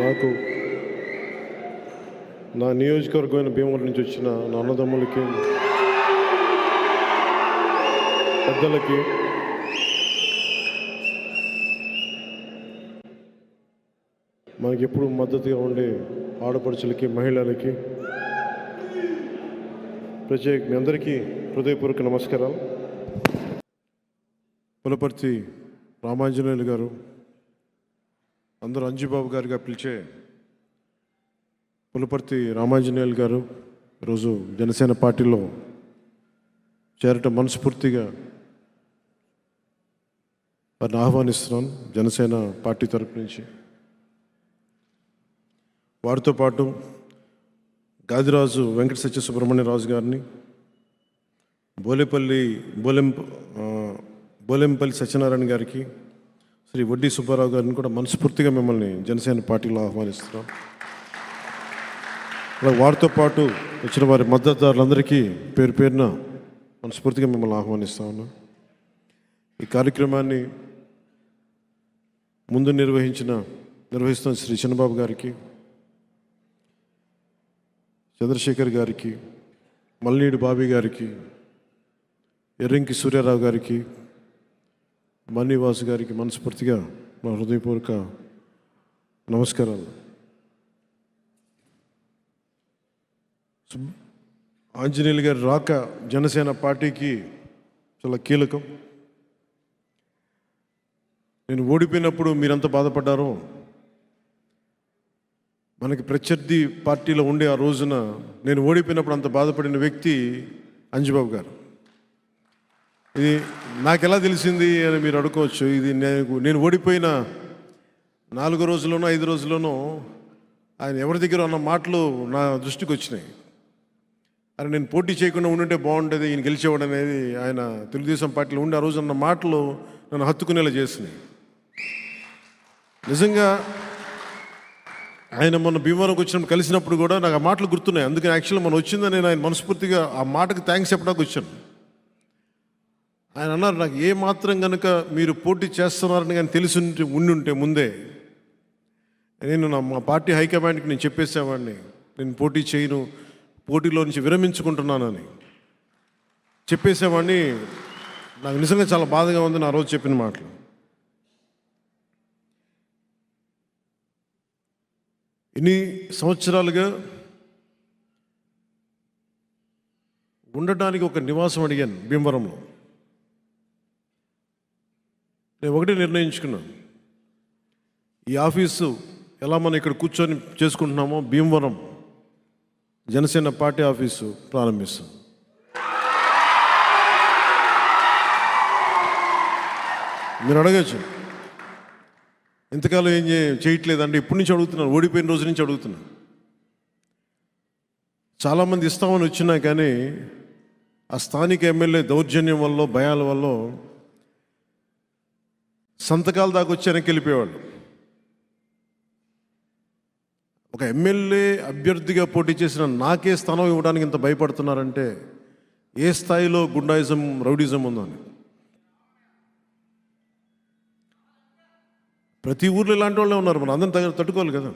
నాకు నా నియోజకవర్గమైన భీమవరం నుంచి వచ్చిన నా అన్నదమ్ములకి పెద్దలకి మనకి ఎప్పుడు మద్దతుగా ఉండే ఆడపడుచులకి మహిళలకి ప్రత్యేక మీ అందరికీ హృదయపూర్వక నమస్కారాలు. పులపర్తి రామాంజనేయులు గారు అందరూ అంజుబాబు గారిగా పిలిచే పులపర్తి రామాంజనేయులు గారు ఈరోజు జనసేన పార్టీలో చేరటం మనస్ఫూర్తిగా వారిని ఆహ్వానిస్తున్నాను జనసేన పార్టీ తరపు నుంచి. వారితో పాటు గాదిరాజు వెంకట సత్య సుబ్రహ్మణ్యరాజు గారిని బోలేపల్లి బోలెం బోలెంపల్లి సత్యనారాయణ గారికి శ్రీ వడ్డీ సుబ్బారావు గారిని కూడా మనస్ఫూర్తిగా మిమ్మల్ని జనసేన పార్టీలో ఆహ్వానిస్తున్నాం. అలా వారితో పాటు వచ్చిన వారి మద్దతుదారులందరికీ పేరు పేరున మనస్ఫూర్తిగా మిమ్మల్ని ఆహ్వానిస్తా ఉన్నాం. ఈ కార్యక్రమాన్ని ముందు నిర్వహించిన నిర్వహిస్తున్న శ్రీ చిన్నబాబు గారికి చంద్రశేఖర్ గారికి మల్లీడు బాబీ గారికి ఎర్రంకి సూర్యారావు గారికి మన్నివాస్ గారికి మనస్ఫూర్తిగా మా హృదయపూర్వక నమస్కారాలు. ఆంజనేయులు గారి రాక జనసేన పార్టీకి చాలా కీలకం. నేను ఓడిపోయినప్పుడు మీరంత బాధపడ్డారో మనకి ప్రత్యర్థి పార్టీలో ఉండే ఆ రోజున నేను ఓడిపోయినప్పుడు అంత బాధపడిన వ్యక్తి అంజబాబు గారు. ఇది నాకు ఎలా తెలిసింది అని మీరు అడుకోవచ్చు. ఇది నేను నేను ఓడిపోయిన నాలుగు రోజుల్లోనో ఐదు రోజుల్లోనో ఆయన ఎవరి దగ్గర ఉన్న మాటలు నా దృష్టికి వచ్చినాయి. అరే నేను పోటీ చేయకుండా ఉండుంటే బాగుండేది ఈయన గెలిచేవాడు అనేది ఆయన తెలుగుదేశం పార్టీలో ఉండి ఆ రోజు అన్న మాటలు నన్ను హత్తుకునేలా చేసినాయి. నిజంగా ఆయన మొన్న భీమవరంకి వచ్చినప్పుడు కలిసినప్పుడు కూడా నాకు ఆ మాటలు గుర్తున్నాయి. అందుకని యాక్చువల్లీ మనం వచ్చిందని నేను ఆయన మనస్ఫూర్తిగా ఆ మాటకు థ్యాంక్స్ చెప్పడానికి వచ్చాను. ఆయన అన్నారు నాకు ఏ మాత్రం కనుక మీరు పోటీ చేస్తున్నారని కానీ తెలిసి ఉంటే ఉండుంటే ముందే నేను నా మా పార్టీ హైకమాండ్కి నేను చెప్పేసేవాడిని. నేను పోటీ చేయను పోటీలో నుంచి విరమించుకుంటున్నానని చెప్పేసేవాడిని. నాకు నిజంగా చాలా బాధగా ఉంది నా రోజు చెప్పిన మాటలు. ఇన్ని సంవత్సరాలుగా ఉండటానికి ఒక నివాసం అడిగాను భీమవరంలో. నేను ఒకటే నిర్ణయించుకున్నాను. ఈ ఆఫీసు ఎలా మనం ఇక్కడ కూర్చొని చేసుకుంటున్నామో భీమవరం జనసేన పార్టీ ఆఫీసు ప్రారంభిస్తాం. మీరు అడగచ్చు. ఇంతకాలం ఏం చే చేయట్లేదంటే ఇప్పటి నుంచి అడుగుతున్నాను. ఓడిపోయిన రోజు నుంచి అడుగుతున్నాను. చాలామంది ఇస్తామని వచ్చినా కానీ ఆ స్థానిక ఎమ్మెల్యే దౌర్జన్యం వల్ల భయాల వల్ల సంతకాల దాకా వచ్చి వెనక్కి వెళ్ళిపోయేవాళ్ళు. ఒక ఎమ్మెల్యే అభ్యర్థిగా పోటీ చేసిన నాకే స్థానం ఇవ్వడానికి ఇంత భయపడుతున్నారంటే ఏ స్థాయిలో గుండాయిజం రౌడిజం ఉందని ప్రతి ఊర్లో ఇలాంటి వాళ్ళే ఉన్నారు మనం అందరం తగ్గ తట్టుకోవాలి కదా.